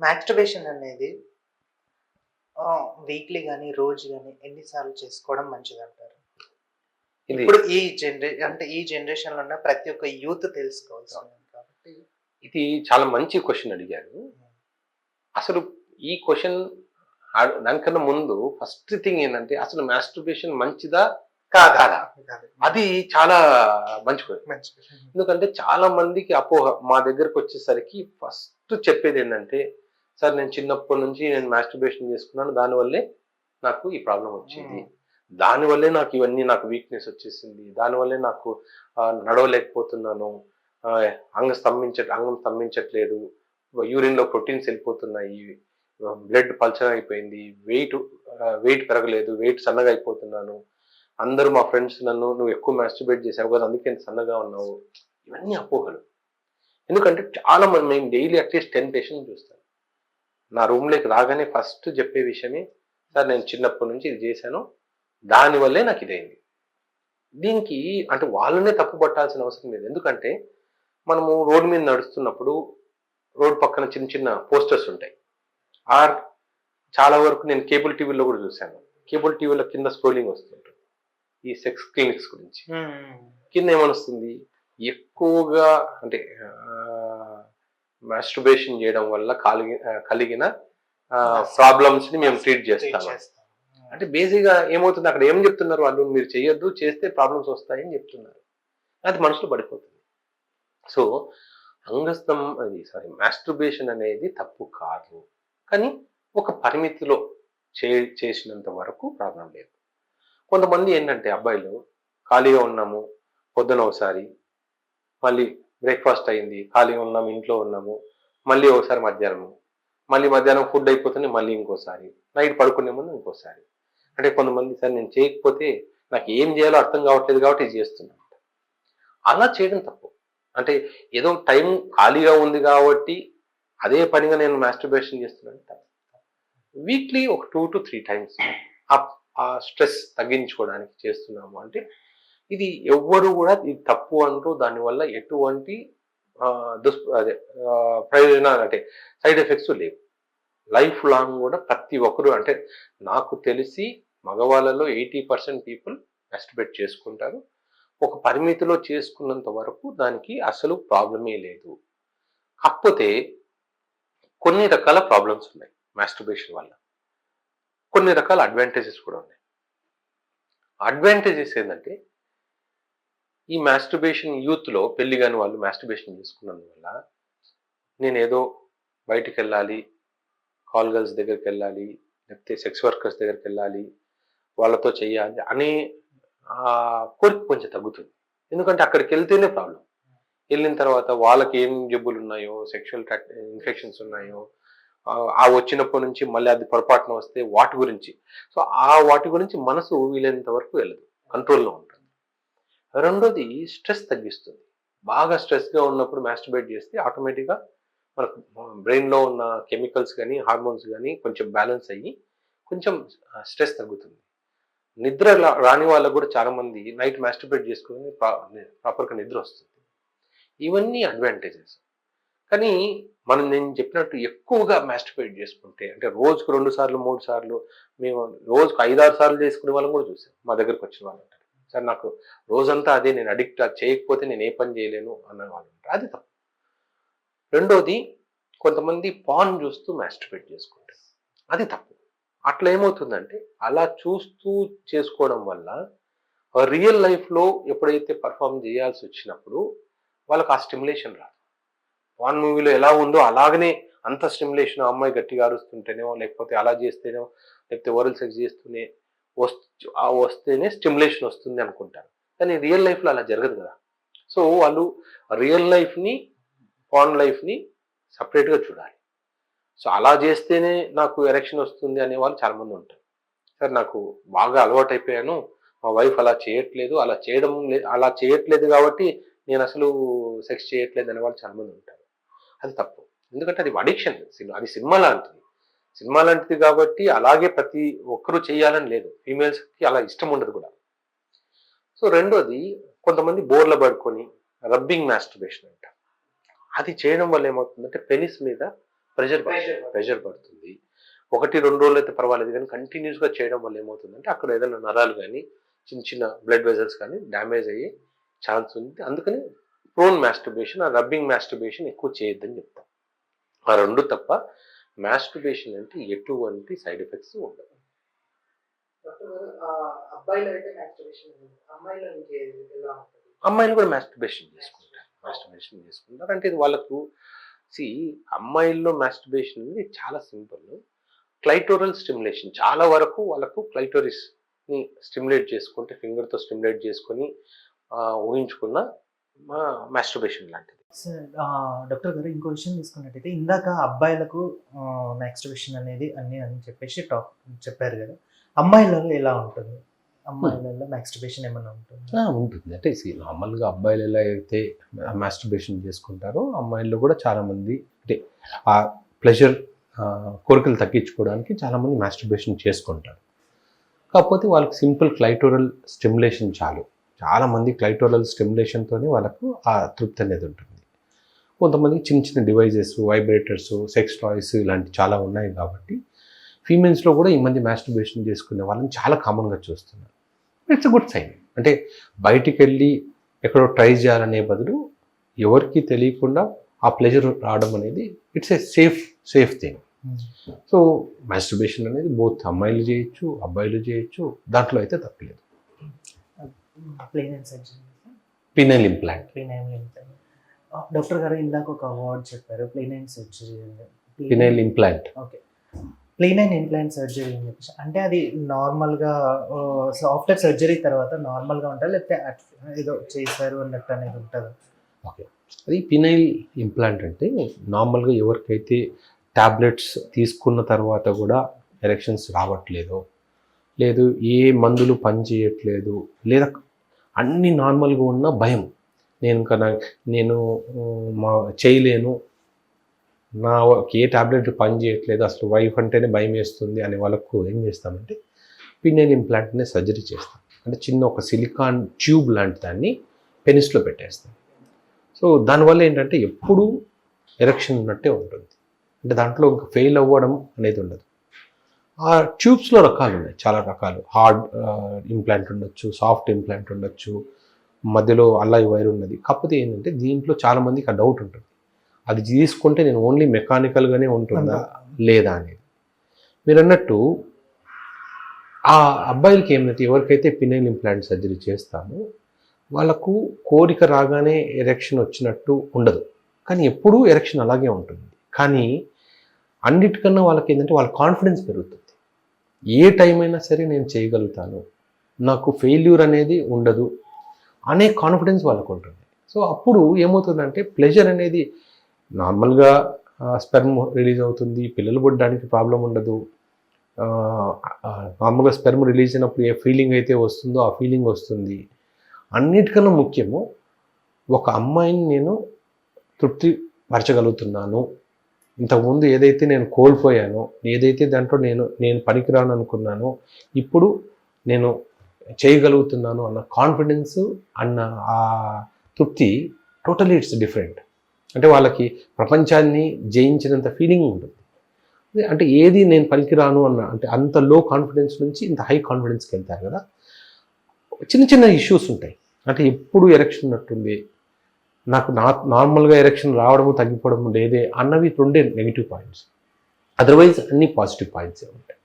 Masturbation అనేది weekly కానీ రోజు కానీ ఎన్నిసార్లు చేసుకోవడం మంచిది అంటారు ఇప్పుడు ఈ జనరే అంటే ఈ జనరేషన్లో ఉన్న ప్రతి ఒక్క యూత్ తెలుసుకోవాల్సింది కాబట్టి ఇది చాలా మంచి క్వశ్చన్ అడిగారు. అసలు ఈ క్వశ్చన్ దానికన్నా ముందు ఫస్ట్ థింగ్ ఏంటంటే అసలు మాస్టర్బేషన్ మంచిదా కాదా. అది చాలా. మంచి ఎందుకంటే చాలా మందికి అపోహ మా దగ్గరకు వచ్చేసరికి ఫస్ట్ చెప్పేది ఏంటంటే సార్ నేను చిన్నప్పటి నుంచి నేను మాస్టర్బేషన్ చేసుకున్నాను. దానివల్లే నాకు ఈ ప్రాబ్లం వచ్చింది. దానివల్లే నాకు ఇవన్నీ నాకు వీక్నెస్ వచ్చేసింది. దానివల్లే నాకు నడవలేకపోతున్నాను. అంగం స్తంభించ అంగం స్తంభించట్లేదు. యూరిన్లో ప్రోటీన్స్ వెళ్ళిపోతున్నాయి. బ్లడ్ పల్చర్ అయిపోయింది. వెయిట్ వెయిట్ పెరగలేదు. వెయిట్ సన్నగా అయిపోతున్నాను. అందరూ మా ఫ్రెండ్స్ నన్ను నువ్వు ఎక్కువ మాస్టర్బేట్ చేసావు కదా అందుకే సన్నగా ఉన్నావు. ఇవన్నీ అపోహలు. ఎందుకంటే చాలా మంది మేము డైలీ అట్లీస్ట్ టెన్ పేషెంట్ చూస్తాను. నా రూమ్లోకి రాగానే ఫస్ట్ చెప్పే విషయమే సార్ నేను చిన్నప్పటి నుంచి ఇది చేశాను. దానివల్లే నాకు ఇదైంది. దీనికి అంటే వాళ్ళనే తప్పు పట్టాల్సిన అవసరం లేదు. ఎందుకంటే మనము రోడ్డు మీద నడుస్తున్నప్పుడు రోడ్ పక్కన చిన్న చిన్న పోస్టర్స్ ఉంటాయి. ఆర్ చాలా వరకు నేను కేబుల్ టీవీలో కూడా చూశాను. కేబుల్ టీవీలో కింద స్క్రోలింగ్ వస్తుంటుంది. ఈ సెక్స్ క్లినిక్స్ గురించి. కింద ఏమనిస్తుంది? ఎక్కువగా అంటే మాస్టర్బేషన్ చేయడం వల్ల కలిగి కలిగిన ప్రాబ్లమ్స్ని మేము ట్రీట్ చేస్తాము. అంటే బేసిక్గా ఏమవుతుంది? అక్కడ ఏం చెప్తున్నారు వాళ్ళు? మీరు చేయొద్దు చేస్తే ప్రాబ్లమ్స్ వస్తాయని చెప్తున్నారు. అది మనసులో పడిపోతుంది. సో అంగస్తం అది సారీ మాస్టర్బేషన్ అనేది తప్పు కాదు. కానీ ఒక పరిమితిలో చే చేసినంత వరకు ప్రాబ్లం లేదు. కొంతమంది ఏంటంటే అబ్బాయిలు ఖాళీగా ఉన్నాము పొద్దున ఒకసారి మళ్ళీ బ్రేక్ఫాస్ట్ అయింది. ఖాళీగా ఉన్నాము ఇంట్లో ఉన్నాము. మళ్ళీ ఒకసారి మధ్యాహ్నం. మళ్ళీ మధ్యాహ్నం ఫుడ్ అయిపోతుంది మళ్ళీ ఇంకోసారి. నైట్ పడుకునే ముందు ఇంకోసారి. అంటే కొంతమంది సార్ నేను చేయకపోతే నాకు ఏం చేయాలో అర్థం కావట్లేదు కాబట్టి ఇది చేస్తున్నాను అలా చేయడం తప్పు. అంటే ఏదో టైం ఖాళీగా ఉంది కాబట్టి అదే పనిగా నేను మాస్టర్బేషన్ చేస్తున్నాను తప్పు. వీక్లీ ఒక టూ టు త్రీ టైమ్స్ ఆ స్ట్రెస్ తగ్గించుకోవడానికి చేస్తున్నాము. అంటే ఇది ఎవ్వరు కూడా ఇది తప్పు అంటూ దానివల్ల ఎటువంటి దుష్ అదే ప్రయోజనాలు అంటే సైడ్ ఎఫెక్ట్స్ లేవు. లైఫ్ లాంగ్ కూడా ప్రతి ఒక్కరు అంటే నాకు తెలిసి మగవాళ్ళలో ఎయిటీ పర్సెంట్ పీపుల్ ఎస్టిమేట్ చేసుకుంటారు. ఒక పరిమితిలో చేసుకున్నంత వరకు దానికి అసలు ప్రాబ్లమే లేదు. కాకపోతే కొన్ని రకాల ప్రాబ్లమ్స్ ఉన్నాయి మాస్టర్బేషన్ వల్ల. కొన్ని రకాల అడ్వాంటేజెస్ కూడా ఉన్నాయి. అడ్వాంటేజెస్ ఏంటంటే ఈ మాస్టర్బేషన్ యూత్లో పెళ్ళి కాని వాళ్ళు మాస్టర్బేషన్ చేసుకున్నందువల్ల నేను ఏదో బయటికి వెళ్ళాలి కాల్ గర్ల్స్ దగ్గరికి వెళ్ళాలి లేకపోతే సెక్స్ వర్కర్స్ దగ్గరికి వెళ్ళాలి వాళ్ళతో చేయాలి అనే ఆ కోరిక కొంచెం తగ్గుతుంది. ఎందుకంటే అక్కడికి వెళ్తేనే ప్రాబ్లం. వెళ్ళిన తర్వాత వాళ్ళకి ఏం జబ్బులు ఉన్నాయో సెక్షువల్ ఇన్ఫెక్షన్స్ ఉన్నాయో ఆ, ఆ వచ్చినప్పటి నుంచి మళ్ళీ అది పొరపాటున వస్తే వాటి గురించి. సో ఆ వాటి గురించి మనసు వీలైనంత వరకు వెళ్ళదు. కంట్రోల్లో ఉంటుంది రెండోది స్ట్రెస్ తగ్గిస్తుంది. బాగా స్ట్రెస్గా ఉన్నప్పుడు మాస్టర్బేట్ చేస్తే ఆటోమేటిక్గా మనకు బ్రెయిన్లో ఉన్న కెమికల్స్ కానీ హార్మోన్స్ కానీ కొంచెం బ్యాలెన్స్ అయ్యి కొంచెం స్ట్రెస్ తగ్గుతుంది. నిద్ర రాని వాళ్ళకు కూడా చాలామంది నైట్ మాస్టర్బేట్ చేసుకుని ప్రాపర్గా నిద్ర వస్తుంది. ఇవన్నీ అడ్వాంటేజెస్. కానీ మనం నేను చెప్పినట్టు ఎక్కువగా మాస్టర్బేట్ చేసుకుంటే అంటే రోజుకు రెండు సార్లు మూడు సార్లు మేము రోజుకు ఐదారు సార్లు చేసుకునే వాళ్ళని కూడా చూసాం మా దగ్గరకు వచ్చిన వాళ్ళంటే. సార్ నాకు రోజంతా అదే నేను అడిక్ట్ అది చేయకపోతే నేను ఏ పని చేయలేను అన్న వాళ్ళు అది తప్పు. రెండోది కొంతమంది పాన్ చూస్తూ మాస్టర్బేట్ చేసుకుంటారు. అది తప్పు. అట్లా ఏమవుతుందంటే అలా చూస్తూ చేసుకోవడం వల్ల రియల్ లైఫ్లో ఎప్పుడైతే పర్ఫామ్ చేయాల్సి వచ్చినప్పుడు వాళ్ళకి ఆ స్టిమ్యులేషన్ రాదు. పాన్ మూవీలో ఎలా ఉందో అలాగనే అంత స్టిమ్యులేషన్ అమ్మాయి గట్టిగా అరుస్తుంటేనేమో లేకపోతే అలా చేస్తేనేమో లేకపోతే ఓరల్ సెక్స్ చేస్తూనే వస్తేనే స్టిమ్యులేషన్ వస్తుంది అనుకుంటారు. కానీ రియల్ లైఫ్లో అలా జరగదు కదా. సో వాళ్ళు రియల్ లైఫ్ని పాన్ లైఫ్ని సపరేట్గా చూడాలి. సో అలా చేస్తేనే నాకు ఎరెక్షన్ వస్తుంది అనే వాళ్ళు చాలామంది ఉంటారు. సార్ నాకు బాగా అలవాటు అయిపోయాను మా వైఫ్ అలా చేయట్లేదు అలా చేయడం అలా చేయట్లేదు కాబట్టి నేను అసలు సెక్స్ చేయట్లేదు అనే వాళ్ళు చాలామంది ఉంటారు. అది తప్పు. ఎందుకంటే అది అడిక్షన్. అది సినిమా లాంటిది. సినిమా లాంటిది కాబట్టి అలాగే ప్రతి ఒక్కరూ చేయాలని లేదు. ఫీమేల్స్కి అలా ఇష్టం ఉండదు కూడా. సో రెండోది కొంతమంది బోర్ల పడుకొని రబ్బింగ్ మాస్టర్బేషన్ అంట. అది చేయడం వల్ల ఏమవుతుందంటే పెనిస్ మీద ప్రెషర్. ప్రెషర్ పడుతుంది. ఒకటి రెండు రోజులు అయితే పర్వాలేదు. కానీ కంటిన్యూస్గా చేయడం వల్ల ఏమవుతుందంటే అక్కడ ఏదైనా నరాలు కానీ చిన్న చిన్న బ్లడ్ వెజల్స్ కానీ డ్యామేజ్ అయ్యే ఛాన్స్ ఉంది. అందుకని ప్రోన్ మాస్టర్బేషన్ ఆ రబ్బింగ్ మాస్టర్బేషన్ ఎక్కువ చేయొద్దని చెప్తాం. ఆ రెండు తప్ప మాస్టర్బేషన్ అంటే ఎటువంటి సైడ్ ఎఫెక్ట్స్ ఉండవు. మాస్టర్బేషన్ అమ్మాయిలో కూడా మాస్టర్బేషన్ చేసుకుంటారు. మాస్టర్బేషన్ చేసుకుంటారు. అంటే ఇది వాళ్ళకు సి అమ్మాయిల్లో మాస్టర్బేషన్ అనేది చాలా సింపుల్. Clitoral stimulation. చాలా వరకు వాళ్ళకు క్లైటోరిస్ని స్టిమ్యులేట్ చేసుకుంటే ఫింగర్తో స్టిమ్యులేట్ చేసుకొని ఊహించుకున్న మాస్టర్బేషన్ లాంటిది. సార్ ఆ, డాక్టర్ గారు ఇంకో విషయం తీసుకున్నట్టయితే ఇందాక అబ్బాయిలకు మాక్స్టివేషన్ అనేది అన్ని అని చెప్పేసి టాక్ చెప్పారు కదా. అమ్మాయిలలో ఎలా ఉంటుంది? అమ్మాయిలలో మాక్స్టివేషన్ ఏమైనా ఉంటుంది? ఉంటుంది. అంటే నార్మల్గా అబ్బాయిలు ఎలా అయితే మాస్టర్బేషన్ చేసుకుంటారో అమ్మాయిల్లో కూడా చాలామంది అంటే ఆ ప్లెజర్ కోరికలు తగ్గించుకోవడానికి చాలామంది మాస్టర్బేషన్ చేసుకుంటారు. కాకపోతే వాళ్ళకి సింపుల్ క్లైటోరల్ స్టిమ్యులేషన్ చాలు. చాలామంది క్లైటోరల్ స్టిమ్యులేషన్తోనే వాళ్ళకు ఆ తృప్తి అనేది ఉంటుంది. కొంతమందికి చిన్న చిన్న డివైజెస్ వైబ్రేటర్స్ సెక్స్ టాయ్స్ ఇలాంటి చాలా ఉన్నాయి కాబట్టి ఫీమేల్స్లో కూడా ఈ మధ్య మాస్టర్బేషన్ చేసుకునే వాళ్ళని చాలా కామన్గా చూస్తున్నారు. ఇట్స్ గుడ్ సైన్ అంటే బయటికి వెళ్ళి ఎక్కడో ట్రై చేయాలనే బదులు ఎవరికి తెలియకుండా ఆ ప్లెజర్ రావడం అనేది it's a safe safe thing so masturbation అనేది బోత్ అమ్మాయిలు చేయొచ్చు అబ్బాయిలు చేయొచ్చు దాంట్లో అయితే తప్పలేదు. Plain and surgery penile implant plain and doctor గారు ఇందాక ఒక అవార్డ్ చెప్పారు plain and surgery penile implant okay plain and implant surgery అని చెప్పేసి. అంటే అది నార్మల్గా ఆఫ్టర్ సర్జరీ తర్వాత నార్మల్గా ఉంటుంది? లేకపోతే ఏదో చేశారు అన్నట్టు అనేది ఉంటుంది? అది పినైల్ ఇంప్లాంట్ అంటే నార్మల్గా ఎవరికైతే టాబ్లెట్స్ తీసుకున్న తర్వాత కూడా ఎరెక్షన్స్ రావట్లేదో లేదు ఏ మందులు పనిచేయట్లేదు లేదా అన్ని నార్మల్గా ఉన్న భయం. నేను ఇంకా నా- నేను మా చేయలేను. నా ఏ టాబ్లెట్ పని చేయట్లేదు అసలు వైఫ్ అంటేనే భయం వేస్తుంది అనే వాళ్ళకు ఏం చేస్తామంటే పినైల్ ఇంప్లాంట్నే సర్జరీ చేస్తాం. అంటే చిన్న ఒక సిలికాన్ ట్యూబ్ లాంటి దాన్ని పెనిస్లో పెట్టేస్తాం. సో దానివల్ల ఏంటంటే ఎప్పుడూ ఎరక్షన్ ఉన్నట్టే ఉంటుంది. అంటే దాంట్లో ఇంకా ఫెయిల్ అవ్వడం అనేది ఉండదు. ఆ ట్యూబ్స్లో రకాలు ఉన్నాయి. చాలా రకాలు. హార్డ్ ఇంప్లాంట్ ఉండొచ్చు సాఫ్ట్ ఇంప్లాంట్ ఉండొచ్చు మధ్యలో అల్లాయి వైర్ ఉన్నది. కాకపోతే ఏంటంటే దీంట్లో చాలా మందికి ఆ డౌట్ ఉంటుంది. అది తీసుకుంటే నేను ఓన్లీ మెకానికల్గానే ఉంటుందా లేదా అనేది. మీరు అన్నట్టు ఆ అబ్బాయిలకి ఏమిటంటే ఎవరికైతే పినైల్ ఇంప్లాంట్ సర్జరీ చేస్తామో వాళ్ళకు కోరిక రాగానే ఎరెక్షన్ వచ్చినట్టు ఉండదు. కానీ ఎప్పుడూ ఎరెక్షన్ అలాగే ఉంటుంది. కానీ అన్నిటికన్నా వాళ్ళకి ఏంటంటే వాళ్ళ కాన్ఫిడెన్స్ పెరుగుతుంది. ఏ టైం అయినా సరే నేను చేయగలుగుతాను. నాకు ఫెయిల్యూర్ అనేది ఉండదు అనే కాన్ఫిడెన్స్ వాళ్ళకు ఉంటుంది. సో అప్పుడు ఏమవుతుందంటే ప్లెజర్ అనేది నార్మల్గా స్పెర్మ్ రిలీజ్ అవుతుంది. పిల్లలు పుట్టడానికి ప్రాబ్లం ఉండదు. నార్మల్గా స్పెర్మ్ రిలీజ్ అయినప్పుడు ఏ ఫీలింగ్ అయితే వస్తుందో ఆ ఫీలింగ్ వస్తుంది. అన్నిటికన్నా ముఖ్యము ఒక అమ్మాయిని నేను తృప్తి పరచగలుగుతున్నాను ఇంతకుముందు ఏదైతే నేను కోల్పోయానో ఏదైతే దాంట్లో నేను నేను పనికిరాను అనుకున్నానో ఇప్పుడు నేను చేయగలుగుతున్నాను అన్న కాన్ఫిడెన్స్ అన్న ఆ తృప్తి టోటలీ ఇట్స్ డిఫరెంట్ అంటే వాళ్ళకి ప్రపంచాన్ని జయించినంత ఫీలింగ్ ఉంటుంది. అంటే ఏది నేను పనికిరాను అన్న అంటే అంత లో కాన్ఫిడెన్స్ నుంచి ఇంత హై కాన్ఫిడెన్స్కి వెళ్తారు కదా. చిన్న చిన్న ఇష్యూస్ ఉంటాయి. అంటే ఎప్పుడు ఎరక్షన్ ఉన్నట్టుంది నాకు నా నార్మల్గా ఎరక్షన్ రావడము తగ్గిపోవడము లేదే అన్నవి రెండే నెగిటివ్ పాయింట్స్ అదర్వైజ్ అన్ని పాజిటివ్ పాయింట్సే ఉంటాయి.